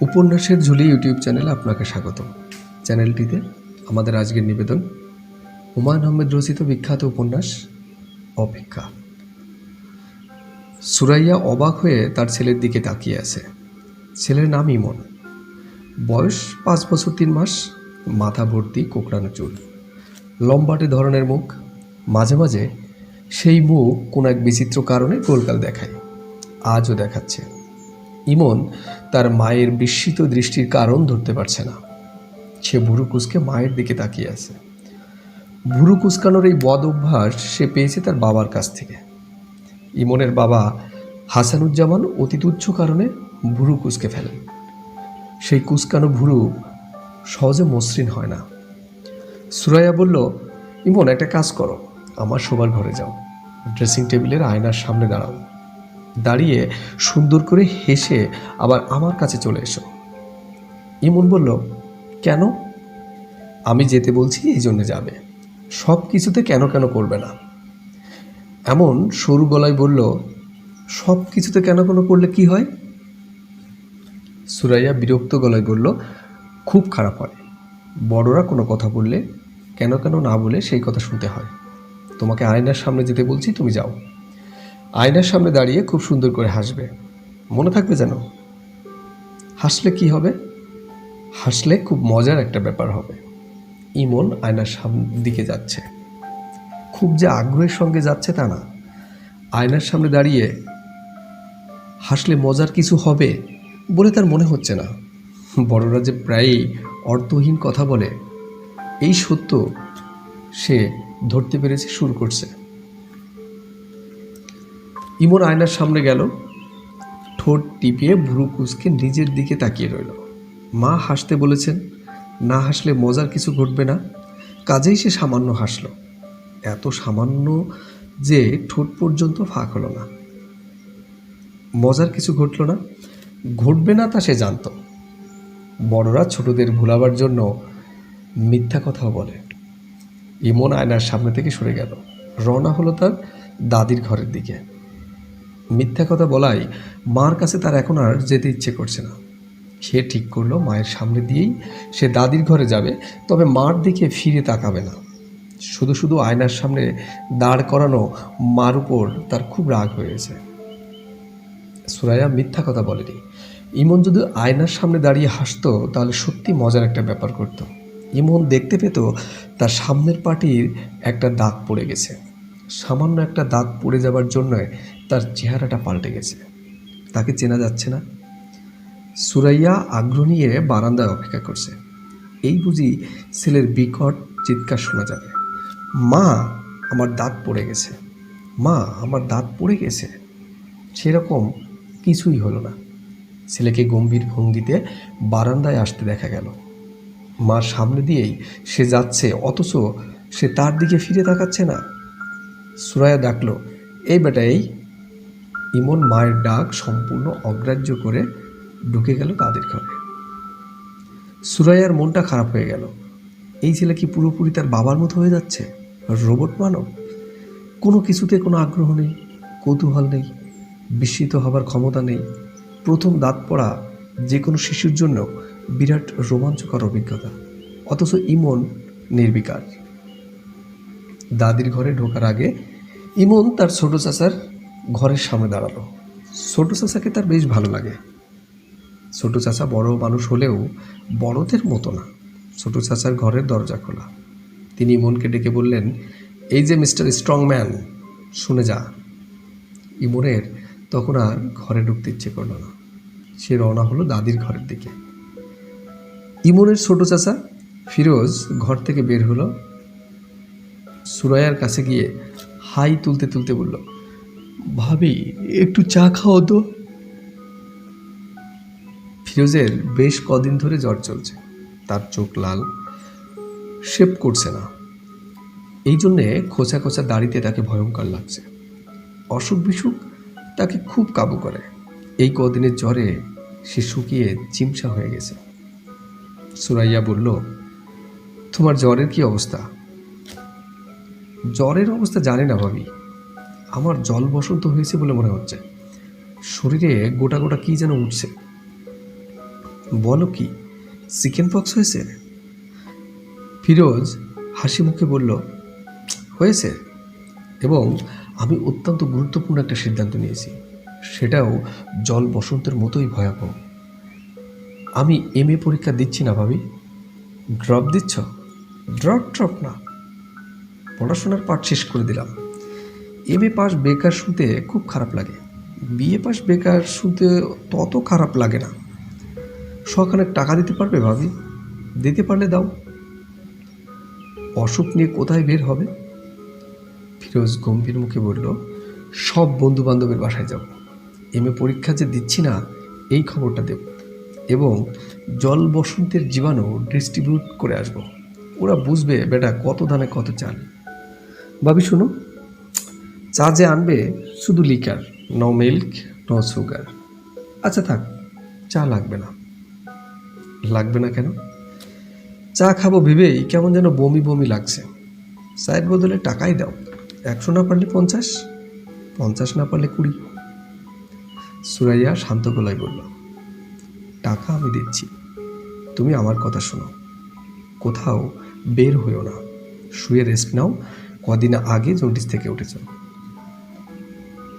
উপন্যাসের ঝুলি ইউটিউব চ্যানেলে আপনাকে স্বাগত চ্যানেলটিতে আমাদের আজকের নিবেদন, হুমায়ুন আহমেদ রচিত বিখ্যাত উপন্যাস, অপেক্ষা। সুরাইয়া অবাক হয়ে তার ছেলের দিকে তাকিয়ে আছে। ছেলের নাম ইমন। বয়স পাঁচ বছর তিন মাস, মাথা ভর্তি, কোকড়ানো চুল। লম্বাটে ধরনের মুখ। মাঝে মাঝে সেই মুখ কোনো এক বিচিত্র কারণে গোলকাল দেখায়। আজও দেখাচ্ছে। ইমন তার মায়ের বিস্মিত দৃষ্টির কারণ ধরতে পারছে না। সে ভুরু কুচকে মায়ের দিকে তাকিয়ে আছে। ভুরু কুচকানোর এই বদ অভ্যাস সে পেয়েছে তার বাবার কাছ থেকে। ইমনের বাবা হাসানুজ্জামান অতি তুচ্ছ কারণে ভুরু কুচকে ফেলেন। সেই কুচকানো ভুরু সহজে মসৃণ হয় না। সুরাইয়া বলল, ইমন, একটা কাজ করো। আমার শোবার ঘরে যাও। ড্রেসিং টেবিলের আয়নার সামনে দাঁড়াও। দাঁড়িয়ে সুন্দর করে হেসে আবার আমার কাছে চলে এসো। ইমন বলল, কেন? আমি যেতে বলছি এই জন্য যাবে। সব কিছুতে কেন কেন করবে না? এমন সরু গলায় বলল, সব কিছুতে কেন কেন করলে কি হয়? সুরাইয়া বিরক্ত গলায় বলল, খুব খারাপ হয়। বড়রা কোনো কথা বললে কেন কেন না বলে সেই কথা শুনতে হয়। তোমাকে আয়নার সামনে যেতে বলছি, তুমি যাও। আয়নার সামনে দাঁড়িয়ে খুব সুন্দর করে হাসবে। মনে থাকবে যেন, হাসলে কি হবে? হাসলে খুব মজার একটা ব্যাপার হবে। ইমন আয়নার সামনের দিকে যাচ্ছে। খুব যে আগ্রহের সঙ্গে যাচ্ছে তা না। আয়নার সামনে দাঁড়িয়ে হাসলে মজার কিছু হবে বলে তার মনে হচ্ছে না। বড়রা যে প্রায়ই অর্থহীন কথা বলে, এই সত্য সে ধরতে পেরেছে, শুরু করছে। ইমন আয়নার সামনে গেল। ঠোঁট টিপিয়ে ভুরু কুচকে নিজের দিকে তাকিয়ে রইল। মা হাসতে বলেছেন, না হাসলে মজার কিছু ঘটবে না। কাজেই সে সামান্য হাসল। এত সামান্য যে ঠোঁট পর্যন্ত ফাঁক হলো না। মজার কিছু ঘটল না? ঘটবে না তা সে জানত। বড়রা ছোটদের ভুলাবার জন্য মিথ্যা কথাও বলে। ইমন আয়নার সামনে থেকে সরে গেল। রওনা হলো তার দাদির ঘরের দিকে। মিথ্যা কথা বলাই মার কাছে তার এখন আর যেতে ইচ্ছে করছে না। সে ঠিক করল মায়ের সামনে দিয়েই সে দাদির ঘরে যাবে, তবে মার দিকে ফিরে তাকাবে না। শুধু শুধু আয়নার সামনে দাঁড় করানো মার উপর তার খুব রাগ হয়েছে। সুরাইয়া মিথ্যা কথা বলেনি। ইমন যদি আয়নার সামনে দাঁড়িয়ে হাসতো, তাহলে সত্যি মজার একটা ব্যাপার করতো। ইমন দেখতে পেত তার সামনের পাটির একটা দাগ পড়ে গেছে। সামান্য একটা দাগ পড়ে যাবার জন্য তার চেহারাটা পাল্টে গেছে। তাকে চেনা যাচ্ছে না। সুরাইয়া আগ্রহ নিয়ে বারান্দায় অপেক্ষা করছে। এই বুঝি ছেলের বিকট চিৎকার শোনা যাবে। মা, আমার দাঁত পড়ে গেছে। মা, আমার দাঁত পড়ে গেছে। সেরকম কিছুই হলো না। ছেলেকে গম্ভীর ভঙ্গিতে বারান্দায় আসতে দেখা গেল। মার সামনে দিয়েই সে যাচ্ছে, অথচ সে তার দিকে ফিরে তাকাচ্ছে না। সুরায়া ডাকলো, এই বেটা, এই ইমন মায়ের ডাক সম্পূর্ণ অগ্রাহ্য করে ঢুকে গেল তাদের ঘরে। সুরাইয়ার মনটা খারাপ হয়ে গেল। এই ছেলে কি পুরোপুরি তার বাবার মতো হয়ে যাচ্ছে? রোবট মানব? কোনো কিছুতে কোনো আগ্রহ নেই, কৌতূহল নেই, বিস্মিত হবার ক্ষমতা নেই। প্রথম দাঁত পড়া যে কোনো শিশুর জন্য বিরাট রোমাঞ্চকর অভিজ্ঞতা। অথচ ইমন নির্বিকার। দাদির ঘরে ঢোকার আগে ইমন তার ছোট চাচার ঘরের সামনে দাঁড়াল। ছোটো চাচাকে তার বেশ ভালো লাগে। ছোটো চাচা বড় মানুষ হলেও বড়দের মতো না। ছোটো চাচার ঘরের দরজা খোলা। তিনি ইমনকে ডেকে বললেন, এই যে মিস্টার স্ট্রংম্যান, শুনে যা। ইমনের তখন আর ঘরে ঢুকতে ইচ্ছে করল না। সে রওনা হলো দাদির ঘরের দিকে। ইমনের ছোট চাচা ফিরোজ ঘর থেকে বের হলো। সুরাইয়ার কাছে গিয়ে হাই তুলতে তুলতে বলল ভাবি, একটু চা খাও তো। ফিরোজের বেশ কদিন ধরে জ্বর চলছে। তার চোখ লাল, শেপ করছে না। এই জন্যে খোঁচা খোঁচা দাড়িতে তাকে ভয়ঙ্কর লাগছে। অসুখ বিসুখ তাকে খুব কাবু করে। এই কদিনের জ্বরে সে শুকিয়ে চিমসা হয়ে গেছে। সুরাইয়া বলল, তোমার জ্বরের কি অবস্থা? জ্বরের অবস্থা জানে না ভাবি। আমার জল বসন্ত হয়েছে বলে মনে হচ্ছে। শরীরে গোটা গোটা কি যেন উঠছে? বলো কি, চিকেন পক্স হয়েছে? ফিরোজ হাসি মুখে বলল, হয়েছে। এবং আমি অত্যন্ত গুরুত্বপূর্ণ একটা সিদ্ধান্ত নিয়েছি। সেটাও জল বসন্তের মতোই ভয়াবহ। আমি এম এ পরীক্ষা দিচ্ছি না ভাবি। ড্রপ দিচ্ছ? ড্রপ ড্রপ না। পড়াশোনার পাঠ শেষ করে দিলাম। এম এ পাস বেকার শুনতে খুব খারাপ লাগে। বিএ পাস বেকার শুনতে তত খারাপ লাগে না। সখানে টাকা দিতে পারবে ভাবি? দিতে পারলে দাও। অসুখ নিয়ে কোথায় বের হবে? ফিরোজ গম্ভীর মুখে বলল, সব বন্ধু বান্ধবের বাসায় যাব। এম এ পরীক্ষা যে দিচ্ছি না, এই খবরটা দেব। এবং জল বসন্তের জীবাণু ডিস্ট্রিবিউট করে আসব। ওরা বুঝবে বেটা কত দানে কত চাল। ভাবি, শুনো চা যে আনবে শুধু liquor no milk no sugar আচ্ছা থাক, চা লাগবে না। লাগবে না কেন? চা খাব ভেবেই কেমন যেন বমি বমি লাগছে। চায়ের বদলে টাকাই দাও। একশো না পারলে পঞ্চাশ পঞ্চাশ না পারলে কুড়ি। সুরাইয়া শান্ত গলায় বলল, টাকা আমি দিচ্ছি। তুমি আমার কথা শোনো। কোথাও বের হইও না। শুয়ে রেস্ট নাও। কদিন আগে জন্ডিস থেকে উঠেছ।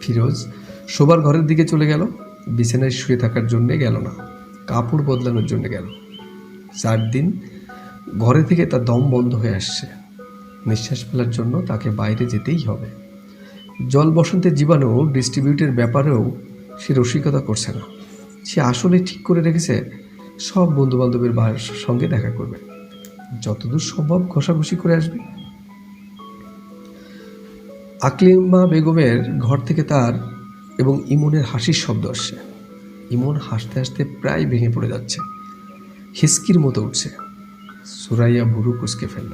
ফিরোজ শোবার ঘরের দিকে চলে গেল। বিছানায় শুয়ে থাকার জন্যে গেল না। কাপড় বদলানোর জন্য গেল। চার দিন ঘরে থেকে তার দম বন্ধ হয়ে আসছে। নিঃশ্বাস ফেলার জন্য তাকে বাইরে যেতেই হবে। জল বসন্তের জীবাণু ডিস্ট্রিবিউটের ব্যাপারেও সে রসিকতা করছে না। সে আসলে ঠিক করে রেখেছে, সব বন্ধুবান্ধবের সঙ্গে দেখা করবে। যতদূর সম্ভব ঘষাঘষি করে আসবে। আকলিমা বেগমের ঘর থেকে তার এবং ইমনের হাসির শব্দ আসছে। ইমন হাসতে হাসতে প্রায় ভেঙে পড়ে যাচ্ছে। হিসকির মতো উঠছে। সুরাইয়া বুড়ো কুচকে ফেলল।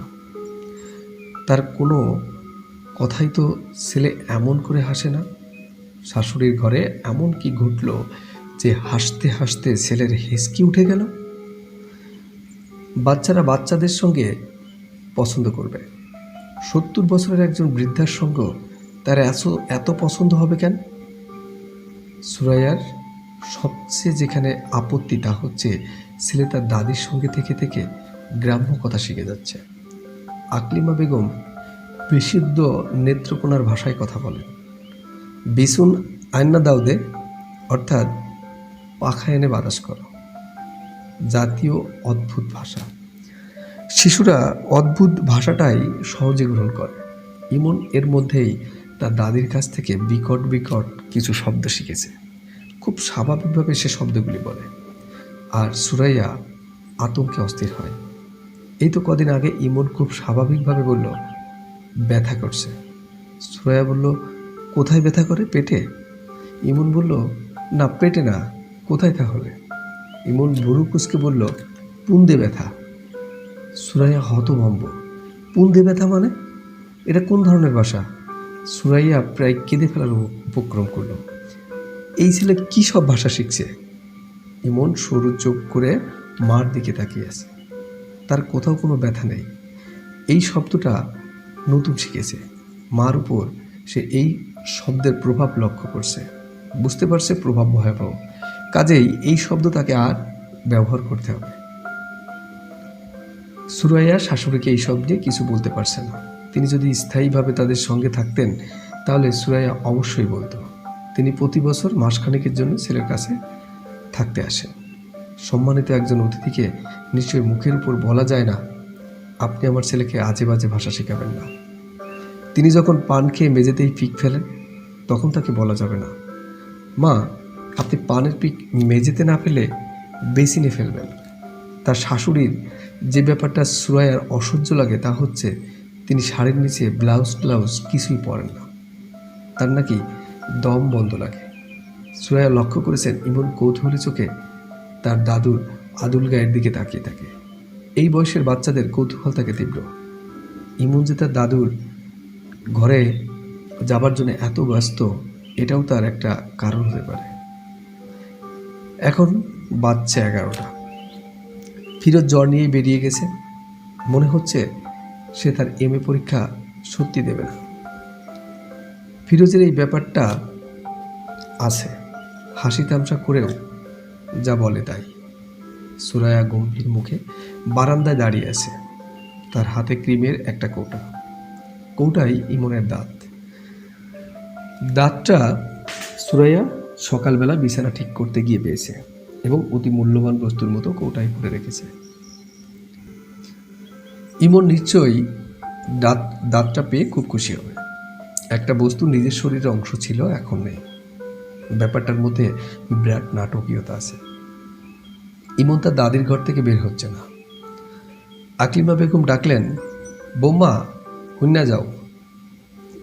তার কোনো কথাই তো ছেলে এমন করে হাসে না। শাশুড়ির ঘরে এমন কি ঘটল যে হাসতে হাসতে ছেলের হেসকি উঠে গেল? বাচ্চারা বাচ্চাদের সঙ্গে পছন্দ করবে। সত্তর বছরের একজন বৃদ্ধার সঙ্গ তার এত এত পছন্দ হবে কেন? সুরাইয়ার সবচেয়ে যেখানে আপত্তি তা হচ্ছে, ছেলে তার দাদির সঙ্গে থেকে থেকে গ্রাম্য কথা শিখে যাচ্ছে। আকলিমা বেগম বিশুদ্ধ নেত্রকোনার ভাষায় কথা বলেন। বিসুন আয়না দাউদে, অর্থাৎ পাখা এনে বাতাস করো। জাতীয় অদ্ভুত ভাষা। শিশুরা অদ্ভুত ভাষাটাই সহজে গ্রহণ করে। ইমন এর মধ্যেই তার দাদির কাছ থেকে বিকট বিকট কিছু শব্দ শিখেছে। খুব স্বাভাবিকভাবে সে শব্দগুলি বলে। আর সুরাইয়া আতঙ্কে অস্থির হয়। এই তো কদিন আগে ইমন খুব স্বাভাবিকভাবে বলল, ব্যথা করছে। সুরাইয়া বলল, কোথায় ব্যথা করে, পেটে? ইমন বলল, না, পেটে না, কোথায় তাহলে? ইমন বুড়ু কুচকে বলল, পুন্দে ব্যথা। সুরাইয়া হতভম্ব। পুন্দে ব্যথা মানে? এটা কোন ধরনের ভাষা সুরাইয়া প্রায় কেঁদে ফেলার উপক্রম করল। এই ছেলে কী সব ভাষা শিখছে? ইমন সরু চোখ করে মার দিকে তাকিয়ে আছে। তার কোথাও কোনো ব্যথা নেই। এই শব্দটা নতুন শিখেছে। মার উপর সে এই শব্দের প্রভাব লক্ষ্য করছে। বুঝতে পারছে প্রভাব ভয়াবহ। কাজেই এই শব্দ তাকে আর ব্যবহার করতে হবে। সুরাইয়া শাশুড়িকে এই শব্দে কিছু বলতে পারছে না। তিনি যদি স্থায়ীভাবে তাদের সঙ্গে থাকতেন, তাহলে সুরাইয়া অবশ্যই বলতো। তিনি প্রতি বছর মাসখানেকের জন্য ছেলের কাছে থাকতে আসেন। সম্মানিত একজন অতিথিকে নিশ্চয়ই মুখের উপর বলা যায় না, আপনি আমার ছেলেকে আজে বাজে ভাষা শেখাবেন না। তিনি যখন পান খেয়ে মেঝেতেই পিক ফেলেন, তখন তাকে বলা যাবে না। মা, আপনি পানের পিক মেঝেতে না ফেলে বেসিনে ফেলবেন। তার শাশুড়ির যে ব্যাপারটা সুরায়ার অসহ্য লাগে তা হচ্ছে তিনি শাড়ির নিচে ব্লাউজ ট্লাউজ কিছুই পরেন না। তার নাকি দম বন্ধ লাগে। সুরায়া লক্ষ্য করেছেন ইমন কৌতূহলী চোখে তার দাদুর আদুল গায়ের দিকে তাকিয়ে থাকে। এই বয়সের বাচ্চাদের কৌতূহল থাকে তীব্র। ইমন যে তার দাদুর ঘরে যাবার জন্য এত ব্যস্ত, এটাও তার একটা কারণ হতে পারে। এখন বাচ্চা এগারোটা। ফিরোজ জ্বর নিয়েই বেরিয়ে গেছে। মনে হচ্ছে সে তার এম এ পরীক্ষা সত্যি দেবে না। ফিরোজের এই ব্যাপারটা আছে। হাসি তামসা করেও যা বলে তাই। সুরায়া গম্ভীর মুখে বারান্দায় দাঁড়িয়ে আছে। তার হাতে ক্রিমের একটা কৌটা। কৌটাই ইমনের দাঁত। দাঁতটা সুরাইয়া সকালবেলা বিছানা ঠিক করতে গিয়ে পেয়েছে। এবং অতি মূল্যবান বস্তুর মতো কৌটায় ভরে রেখেছে। ইমন নিশ্চয়ই দাঁত, দাঁতটা পেয়ে খুব খুশি হবে। একটা বস্তু নিজের শরীরের অংশ ছিল, এখন নেই। ব্যাপারটার মধ্যে বিরাট নাটকীয়তা আছে। ইমন তার দাদির ঘর থেকে বের হচ্ছে না। আকলিমা বেগম ডাকলেন বোম্মা হুন্না যাও।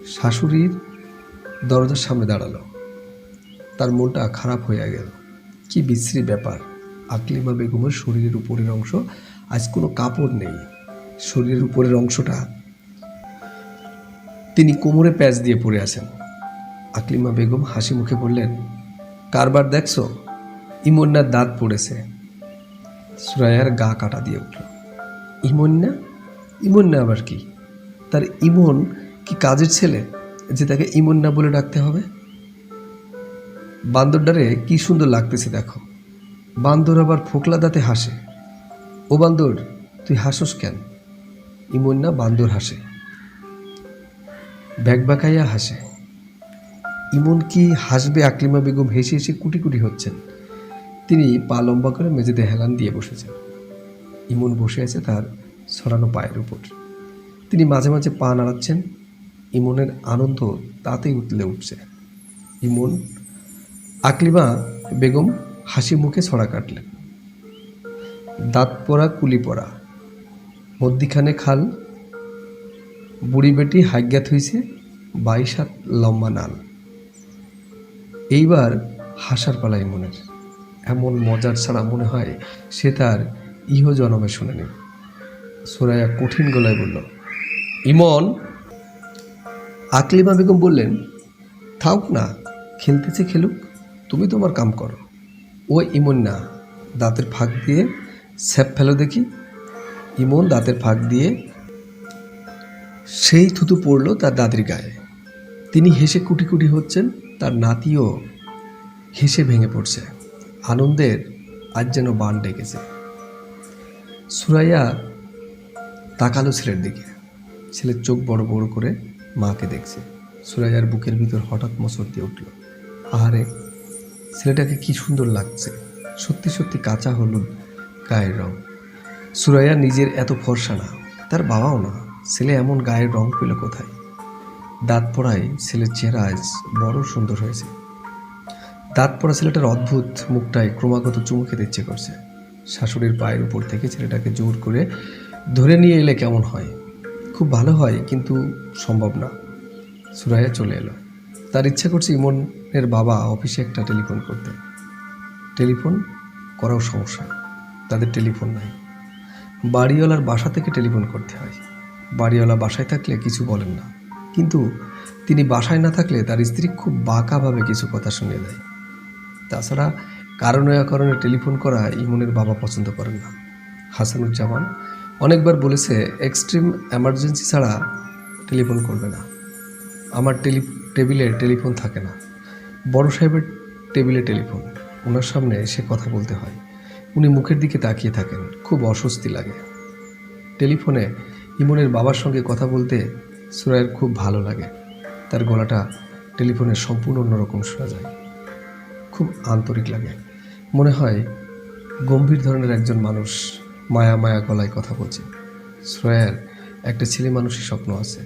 শাশুড়ির দরজার সামনে দাঁড়াল। তার মনটা খারাপ হয়ে গেল। কি বিশ্রী ব্যাপার। আকলিমা বেগমের শরীরের উপরের অংশ আজ কোনো কাপড় নেই। শরীরের উপরের অংশটা তিনি কোমরে প্যাচ দিয়ে পড়ে আছেন। আকলিমা বেগম হাসি মুখে বললেন, কারবার দেখছ? ইমন্যার দাঁত পড়েছে। সুরায়ার গা কাটা দিয়ে উঠল, ইমন্যা? ইমন্যা আবার কি? তার ইমন কি কাজের ছেলে যে তাকে ইমন্যা বলে ডাকতে হবে? বান্দরডারে কি সুন্দর লাগতেছে দেখো। বান্দর আবার ফোকলা দাঁতে হাসে। ও বান্দর, তুই হাসোস কেন? ইমন না বান্দর হাসে। ব্যাগ বাঁকাইয়া হাসে। ইমন কি হাসবে আকলিমা বেগম হেসে হেসে কুটি কুটি হচ্ছেন। তিনি পা লম্বা করে মেঝেতে হেলান দিয়ে বসেছেন। ইমন বসে আছে তার ছড়ানো পায়ের উপর। তিনি মাঝে মাঝে পা নাড়াচ্ছেন। ইমনের আনন্দ তাতেই উতলে উঠছে। ইমন আকলিমা বেগম হাসি মুখে ছড়া কাটলেন। দাঁত পড়া কুলি পড়া মধ্যিখানে খাল, বুড়ি বেটি হাজ্ঞাত হইছে বাইশ হাত লম্বা নাল। এইবার হাসার পালা ইমনের এমন মজার ছাড়া মনে হয় সে তার ইহ জনমে শুনেনি। সুরাইয়া কঠিন গলায় বলল, ইমন! আকলিমা বেগম বললেন থাক না, খেলতেছে খেলুক। তুমি তোমার কাম করো। ও ইমন না, দাঁতের ফাঁক দিয়ে স্যাপ ফেলো দেখি। ইমন দাঁতের ফাঁক দিয়ে সেই থুতু পড়ল তার দাদির গায়ে। তিনি হেসে কুটি কুটি হচ্ছেন, তার নাতিও হেসে ভেঙে পড়ছে। আনন্দের আজ যেন বান ডেকেছে। সুরাইয়া তাকালো ছেলের দিকে। ছেলের চোখ বড় বড় করে মাকে দেখছে। সুরাইয়ার বুকের ভিতর হঠাৎ মসর দিয়ে উঠল। আহারে ছেলেটাকে কি সুন্দর লাগছে। সত্যি সত্যি কাঁচা হলুদ, গায়ের রং। সুরাইয়া নিজের এত ফর্সা না, তার বাবাও না। ছেলে এমন গায়ের রং পেল কোথায়? দাঁত পড়ায় ছেলের চেহারা আজ বড় সুন্দর হয়েছে। দাঁত পড়া ছেলেটার অদ্ভুত মুখটায় ক্রমাগত চুমু খেতে ইচ্ছে করছে। শাশুড়ির পায়ের উপর থেকে ছেলেটাকে জোর করে ধরে নিয়ে এলে কেমন হয়? খুব ভালো হয়, কিন্তু সম্ভব না। সুরাইয়া চলে এলো। তার ইচ্ছা করছে ইমনের বাবা অফিসে একটা টেলিফোন করতে। টেলিফোন করাও সমস্যা, তাদের টেলিফোন নাই। বাড়িওয়ালার বাসা থেকে টেলিফোন করতে হয়। বাড়িওয়ালা বাসায় থাকলে কিছু বলেন না। কিন্তু তিনি বাসায় না থাকলে তার স্ত্রী খুব বাঁকাভাবে কিছু কথা শুনে দেয়। তাছাড়া কারণ কারণে টেলিফোন করা ইমনের বাবা পছন্দ করেন না। হাসানুজ্জামান অনেকবার বলেছে, এক্সট্রিম এমার্জেন্সি ছাড়া টেলিফোন করবে না। আমার টেলি, টেবিলে টেলিফোন থাকে না। বড় সাহেবের টেবিলে টেলিফোন। ওনার সামনে এসে কথা বলতে হয়। উনি মুখের দিকে তাকিয়ে থাকেন। খুব অস্বস্তি লাগে। টেলিফোনে ইমনের বাবার সঙ্গে কথা বলতে সুরায়ের খুব ভালো লাগে। তার গলাটা টেলিফোনে সম্পূর্ণ অন্যরকম শোনা যায়। খুব আন্তরিক লাগে। মনে হয় গম্ভীর ধরনের একজন মানুষ মায়া মায়া গলায় কথা বলছে। শ্রেয়ার একটা ছেলে মানুষের স্বপ্ন আছে।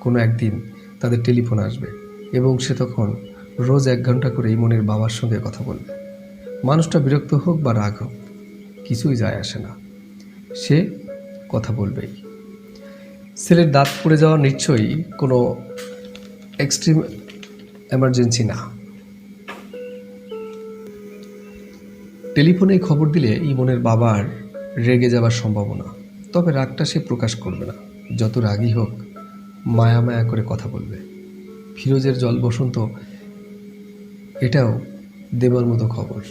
কোনো একদিন তাদের টেলিফোন আসবে এবং সে তখন রোজ এক ঘণ্টা করে ইমনের বাবার সঙ্গে কথা বলবে। মানুষটা বিরক্ত হোক বা রাগ হোক, কিছুই যায় আসে না। সে কথা বলবেই। ছেলের দাঁত পড়ে যাওয়া নিশ্চয়ই কোনো এক্সট্রিম এমার্জেন্সি না। টেলিফোনে খবর দিলে ইমনের বাবার রেগে যাবার সম্ভাবনা, তবে রাগটা সে প্রকাশ করবে না। যত রাগই হোক, মায়া মায়া করে কথা বলবে। ফিরোজের জল বসন্ত এটাও দেবার মতো খবর।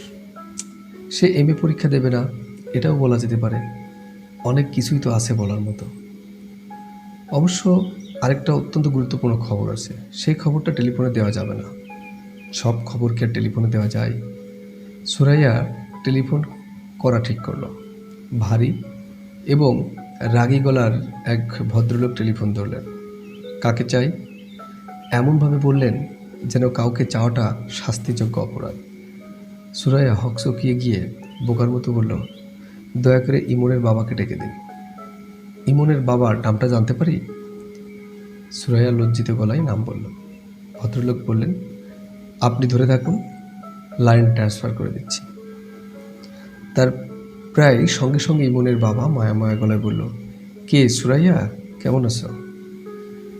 সে এমএ পরীক্ষা দেবে না, এটাও বলা যেতে পারে, অনেক কিছুই তো আছে বলার মতো। অবশ্য আরেকটা অত্যন্ত গুরুত্বপূর্ণ খবর আছে, সেই খবরটা টেলিফোনে দেওয়া যাবে না। সব খবর কি আর টেলিফোনে দেওয়া যায়? সুরাইয়া টেলিফোন করা ঠিক করল। ভারী এবং রাগী গলার এক ভদ্রলোক টেলিফোন ধরলেন। কাকে চাই? এমনভাবে বললেন যেন কাউকে চাওয়াটা শাস্তিযোগ্য অপরাধ। সুরাইয়া হক হকচকিয়ে গিয়ে বোকার মতো বলল, দয়া করে ইমনের বাবাকে ডেকে দিন। ইমনের বাবার নামটা জানতে পারি? সুরাইয়া লজ্জিত গলায় নাম বলল। ভদ্রলোক বললেন, আপনি ধরে থাকুন, লাইন ট্রান্সফার করে দিচ্ছি। তার প্রায় সঙ্গে সঙ্গে ইমনের বাবা মায়া মায়া গলায় বলল, কে সুরাইয়া? কেমন আছো?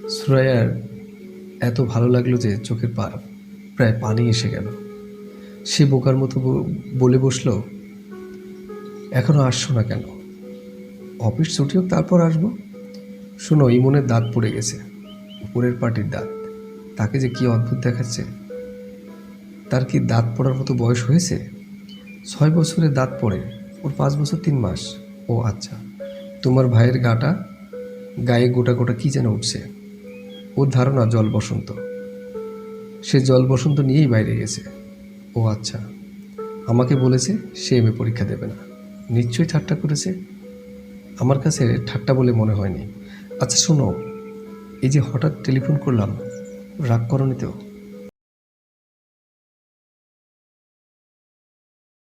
সুরাইয়ার এত ভালো লাগল যে চোখের পা প্রায় পানি এসে গেল। সে বোকার মতো বলে বসল, এখনও আসছো না কেন? অফিস ছুটি হোক, তারপর আসব। শোনো, ইমনের দাঁত পড়ে গেছে, উপরের পাটির দাঁত। তাকে যে কি অদ্ভুত দেখাচ্ছে? তার কি দাঁত পড়ার মতো বয়স হয়েছে? ছয় বছরে দাঁত পড়ে, ওর পাঁচ বছর তিন মাস। ও আচ্ছা তোমার ভাইয়ের গাটা, গায়ে গোটা গোটা কি যেন উঠছে? ওর ধারণা জল বসন্ত। সে জল বসন্ত নিয়েই বাইরে গেছে। ও আচ্ছা আমাকে বলেছে সে এমএ পরীক্ষা দেবে না। নিশ্চয়ই ঠাট্টা করেছে? আমার কাছে ঠাট্টা বলে মনে হয়নি। আচ্ছা শোনো, এই যে হঠাৎ টেলিফোন করলাম, রাগ করণিতেও